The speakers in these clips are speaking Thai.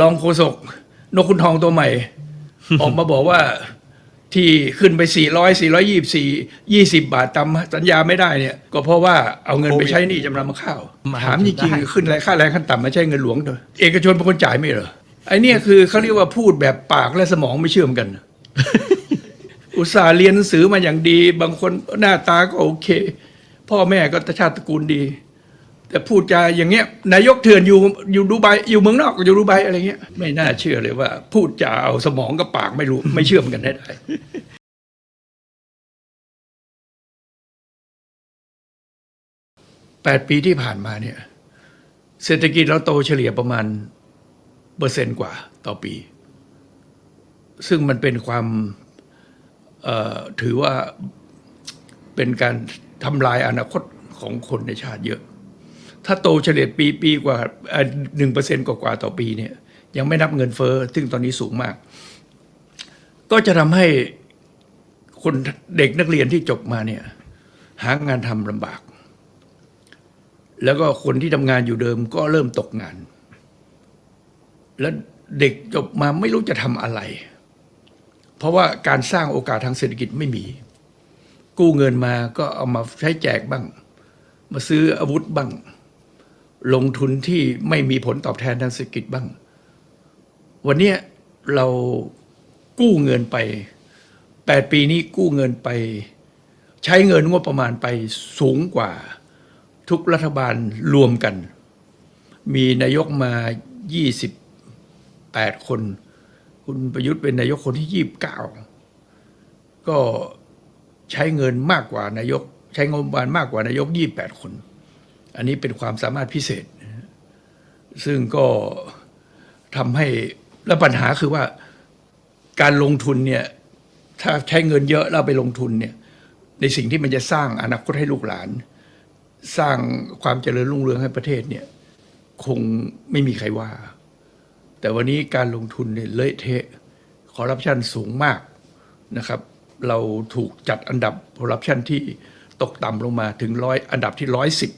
รองโฆษกนกคุณทองตัวใหม่ ออกมาบอกว่าที่ขึ้นไป 400 424 20 บาทตามสัญญาไม่ได้เนี่ย ก็เพราะว่าเอาเงินไปใช้หนี้จำนำข้าวถามจริงๆขึ้นแรงค่าแรงขั้นต่ำไม่ใช่เงินหลวงเถอะเอกชนเป็นคนจ่ายไม่เหรอไอเนี่ยคือเขาเรียกว่าพูดแบบปากและสมองไม่เชื่อมกัน อุตส่าห์เรียนหนังสือมาอย่างดี บางคนหน้าตาก็โอเค พ่อแม่ก็ชาติตระกูลดี แต่พูดจาอย่างเงี้ยนายกเถื่อนอยู่อยู่ดูไบอยู่เมืองนอกอยู่ดูไบอะไรเงี้ย ไม่น่าเชื่อเลยว่า พูดจาเอาสมองกับปากไม่รู้ไม่เชื่อมกันได้ได้แปดปีที่ผ่านมาเนี่ย เศรษฐกิจเราโตเฉลี่ยประมาณเปอร์เซนต์กว่าต่อปี ซึ่งมันเป็นความเอ่อถือว่าเป็นการทำลายอนาคตของคนในชาติเยอะ ถ้าโตเฉลี่ยปีปีกว่าหนึ่งเปอร์เซ็นต์กว่าต่อปีเนี่ยยังไม่นับเงินเฟ้อซึ่งตอนนี้สูงมาก ก็จะทำให้คนเด็กนักเรียนที่จบมาเนี่ยหางานทำลำบาก แล้วก็คนที่ทำงานอยู่เดิมก็เริ่มตกงาน แล้วเด็กจบมาไม่รู้จะทำอะไร เพราะว่าการสร้างโอกาสทางเศรษฐกิจไม่มี กู้เงินมาก็เอามาใช้แจกบ้าง มาซื้ออาวุธบ้าง ลงทุนที่ไม่มีผลตอบแทนทางเศรษฐกิจบ้าง วันนี้เรากู้เงินไปแปดปีนี้กู้เงินไป ใช้เงินงบประมาณไปสูงกว่าทุกรัฐบาลรวมกัน มีนายกมา 28 คน คุณประยุทธ์เป็นนายกคนที่ 29 ก็ใช้เงินมากกว่านายก ใช้งบประมาณมากกว่านายก 28 คน อันนี้เป็นความสามารถพิเศษ ซึ่งก็ทำให้แล้วปัญหาคือว่าการลงทุนเนี่ยถ้าใช้เงินเยอะแล้วไปลงทุนเนี่ยในสิ่งที่มันจะสร้างอนาคตให้ลูกหลาน สร้างความเจริญรุ่งเรืองให้ประเทศเนี่ยคงไม่มีใครว่า แต่วันนี้การลงทุนเนี่ยเละเทะคอร์รัปชันสูงมากนะครับ เราถูกจัดอันดับคอร์รัปชันที่ตกต่ำลงมาถึงร้อยอันดับที่ร้อยสิบ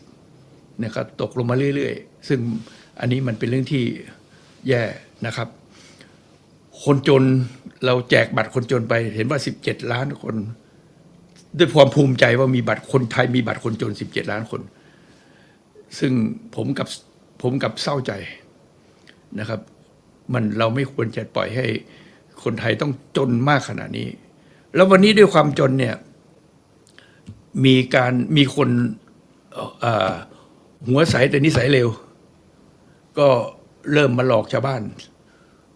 นะครับตกลงมาเรื่อยๆ ซึ่งอันนี้มันเป็นเรื่องที่แย่นะครับ คนจนเราแจกบัตรคนจนไปเห็นว่า 17 ล้านคน ด้วยความภูมิใจว่ามีบัตรคนไทยมีบัตรคนจน 17 ล้านคน ซึ่งผมกับผมกับเศร้าใจนะครับ มันเราไม่ควรจะปล่อยให้คนไทยต้องจนมากขนาดนี้ แล้ววันนี้ด้วยความจนเนี่ยมีการมีคนออ หัวใสแต่นิสัยเร็ว ก็เริ่มมาหลอกชาวบ้าน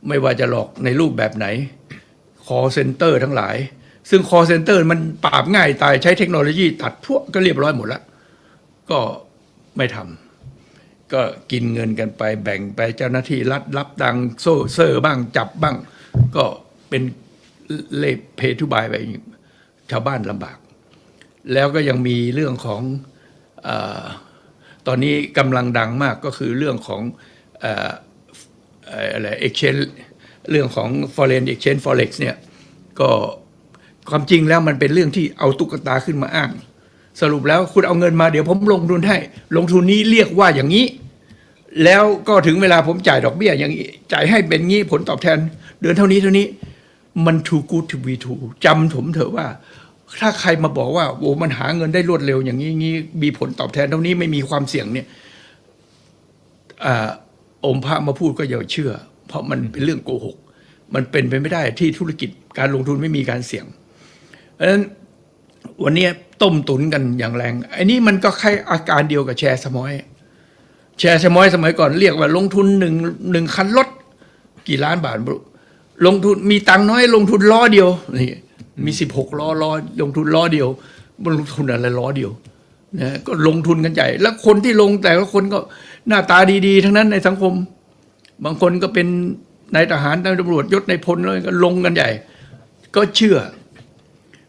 ไม่ว่าจะหลอกในรูปแบบไหน call center ทั้งหลาย ซึ่ง call center มันปราบง่ายตายใช้เทคโนโลยีตัดพวกก็เรียบร้อยหมดแล้ว ก็ไม่ทำก็กินเงินกันไปแบ่งไปเจ้าหน้าที่รัฐรับดังโซ่เซอร์บ้างจับบ้าง ก็เป็นเล่เพทุบายไปชาวบ้านลำบาก แล้วก็ยังมีเรื่องของอ ตอนนี้กำลังดังมากก็คือเรื่องของเอ่อะไร exchange เรื่องของ foreign exchange forex เนี่ยก็ความจริงแล้วมันเป็นเรื่องที่เอาตุ๊กตาขึ้นมาอ้าง สรุปแล้วคุณเอาเงินมาเดี๋ยวผมลงทุนให้ ลงทุนนี้เรียกว่าอย่างนี้ แล้วก็ถึงเวลาผมจ่ายดอกเบี้ยอย่างนี้จ่ายให้เป็นงี้ผลตอบแทน เดือนเท่านี้เท่านี้มัน too good to be true จำผมเถอะว่า ถ้าใครมาบอกว่าโอ้มันหาเงินได้รวดเร็ว อย่างนี้งี้มีผลตอบแทนเท่านี้ไม่มีความเสี่ยงเนี่ยอาอมพระมาพูดก็อย่าเชื่อ เพราะมันเป็นเรื่องโกหก มันเป็นไปไม่ได้ที่ธุรกิจการลงทุนไม่มีการเสี่ยงเพราะฉะนั้นวันนี้ต้มตุนกันอย่างแรงไอ้นี่มันก็คล้ายอาการเดียวกับแชร์สมอย แชร์สมอยสมัยก่อนเรียกว่าลงทุนหนึ่งหนึ่งคันรถกี่ล้านบาทลงทุนมีตังค์น้อยลงทุนล้อเดียวนี่ มีสิบหกล้อล้อลงทุนล้อเดียวมันลงทุนอะไรล้อเดียวนะก็ลงทุนกันใหญ่แล้วคนที่ลงแต่ละคนก็หน้าตาดี ๆ ทั้งนั้นในสังคม บางคนก็เป็นนายทหารนายตำรวจยศในายพลเลยก็ลงกันใหญ่ ก็เชื่อ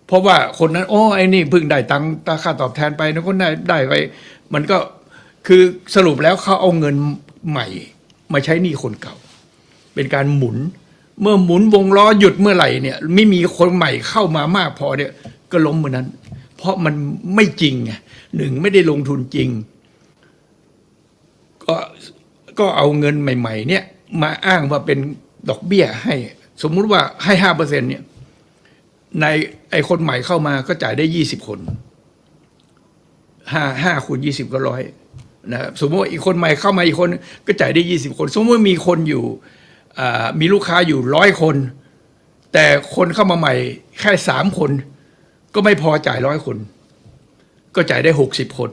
เพราะว่าคนนั้นโอ้ไอ้นี่เพิ่งได้ตังค์ตาค่าตอบแทนไปนะคนได้ได้ไปมันก็คือสรุปแล้วเขาเอาเงินใหม่ มาใช้หนี้คนเก่า เป็นการหมุน เมื่อหมุนวงล้อหยุดเมื่อไหร่เนี่ย ไม่มีคนใหม่เข้ามามากพอเนี่ย ก็ล้มเมื่อนั้น เพราะมันไม่จริงไงหนึ่งไม่ได้ลงทุนจริง ก็ก็เอาเงินใหม่ ๆ เนี่ย มาอ้างว่าเป็นดอกเบี้ยให้ สมมุติว่าให้ห้าเปอร์เซ็นเนี่ยในไอคนใหม่เข้ามาก็จ่ายได้ยี่สิบคนห้าห้าคูณยี่สิบก็ร้อยนะครับสมมติว่าอีกคนใหม่เข้ามาอีกคนก็จ่ายได้ยี่สิบคน สมมติว่ามีคนอยู่ มีลูกค้าอยู่ร้อยคน แต่คนเข้ามาใหม่แค่สามคน ก็ไม่พอจ่ายร้อยคน ก็จ่ายได้หกสิบคน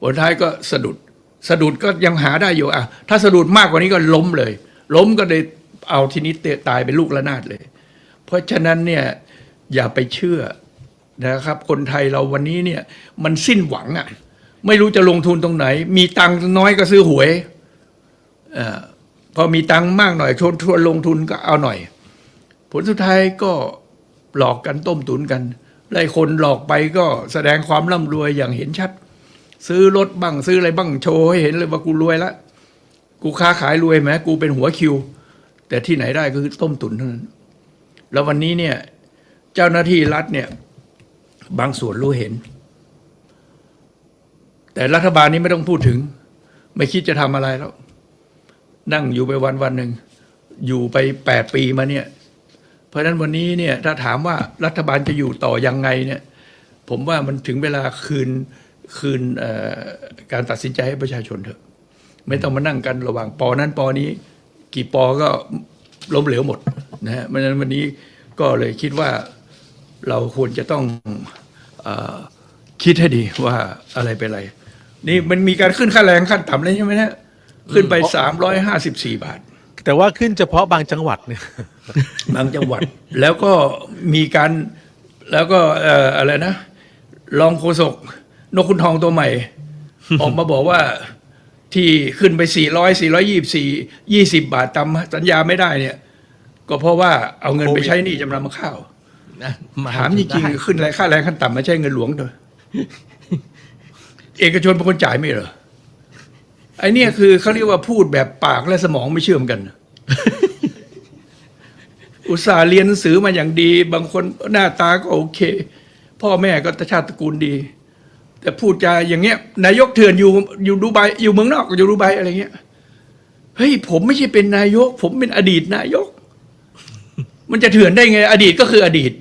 ผลท้ายก็สะดุดสะดุดก็ยังหาได้อยู่อะถ้าสะดุดมากกว่านี้ก็ล้มเลย ล้มก็เลยเอาทีนี้เตะตายเป็นลูกระนาดเลย เพราะฉะนั้นเนี่ยอย่าไปเชื่อนะครับ คนไทยเราวันนี้เนี่ยมันสิ้นหวังอะ่ะไม่รู้จะลงทุนตรงไหน มีตังน้อยก็ซื้อหวยเออ พอมีตังค์มากหน่อยชวนชวนลงทุนก็เอาหน่อย ผลสุดท้ายก็หลอกกันต้มตุนกันไล่คนหลอกไปก็แสดงความร่ำรวยอย่างเห็นชัด ซื้อรถบ้างซื้ออะไรบ้างโชว์ให้เห็นเลยว่ากูรวยละกูค้าขายรวยไหมกูเป็นหัวคิว แต่ที่ไหนได้ก็คือต้มตุนเท่านั้น แล้ววันนี้เนี่ยเจ้าหน้าที่รัฐเนี่ยบางส่วนรู้เห็น แต่รัฐบาลนี้ไม่ต้องพูดถึง ไม่คิดจะทำอะไรแล้ว นั่งอยู่ไปวันวันหนึ่งอยู่ไปแปดปีมาเนี่ย เพราะฉะนั้นวันนี้เนี่ยถ้าถามว่ารัฐบาลจะอยู่ต่อยังไงเนี่ย ผมว่ามันถึงเวลาคืนคืนการตัดสินใจให้ประชาชนเถอะ ไม่ต้องมานั่งกันระหว่างปอนั้นปอนี้ กี่ปอก็ล้มเหลวหมดนะฮะเพราะฉะนั้นวันนี้ก็เลยคิดว่าเราควรจะต้องอคิดให้ดีว่าอะไรเป็นอะไร นี่มันมีการขึ้นค่าแรงขั้นต่ำเลยใช่ไหมเนี่ย ขึ้นไปสามร้อยห้าสิบสี่บาท แต่ว่าขึ้นเฉพาะบางจังหวัดเนี่ย บางจังหวัด แล้วก็มีการแล้วก็เอ่ออะไรนะรองโฆษกนกคุณทองตัวใหม่ ออกมาบอกว่าที่ขึ้นไป 400 424 20 บาทตามสัญญาไม่ได้เนี่ย ก็เพราะว่าเอาเงินไปใช้หนี้จำนำข้าวนะถามจริงๆขึ้นแรงค่าแรงขั้นต่ำไม่ใช่เงินหลวงเถอะเอกชนเป็นคนจ่ายไม่เหรอ ไอเนี่ยคือเขาเรียกว่าพูดแบบปากและสมองไม่เชื่อมกัน อุตส่าห์เรียนหนังสือมาอย่างดี บางคนหน้าตาก็โอเค พ่อแม่ก็ชาติตระกูลดี แต่พูดจาอย่างเงี้ย นายกเถื่อนอยู่อยู่ดูไบอยู่เมืองนอกอยู่ดูไบอะไรเงี้ยเฮ้ยผมไม่ใช่เป็นนายก ผมเป็นอดีตนายก มันจะเถื่อนได้ไง อดีตก็คืออดีต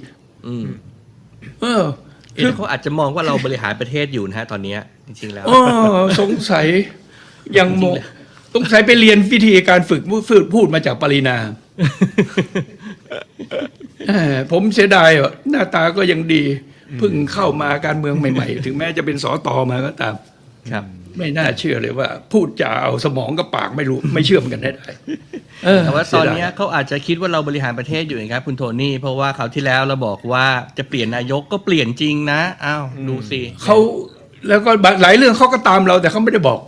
อืม เออ เอ๊ะเขาอาจจะมองว่าเราบริหารประเทศอยู่นะฮะตอนเนี้ยจริงๆแล้วเออสงสัย ยังโมสงสัยไปเรียนวิธีการฝึกฝึกพูดมาจากปรินาเออผมเสียดายอะหน้าตาก็ยังดีเพิ่งเข้ามาการเมืองใหม่ ๆ ถึงแม้จะเป็นสอตอมาก็ตามครับ ไม่น่าเชื่อเลยว่า พูดจาเอาสมองกับปากไม่รู้ไม่เชื่อมกันได้เออแต่ว่าตอนเนี้ยเสียดายเขาอาจจะคิดว่าเราบริหารประเทศอยู่นะครับคุณโทนี่เพราะว่าคราวที่แล้วเราบอกว่าจะเปลี่ยนนายกก็เปลี่ยนจริงนะอ้าวดูสิเขาแล้วก็หลายเรื่องเขาก็ตามเราแต่เขาไม่ได้บอก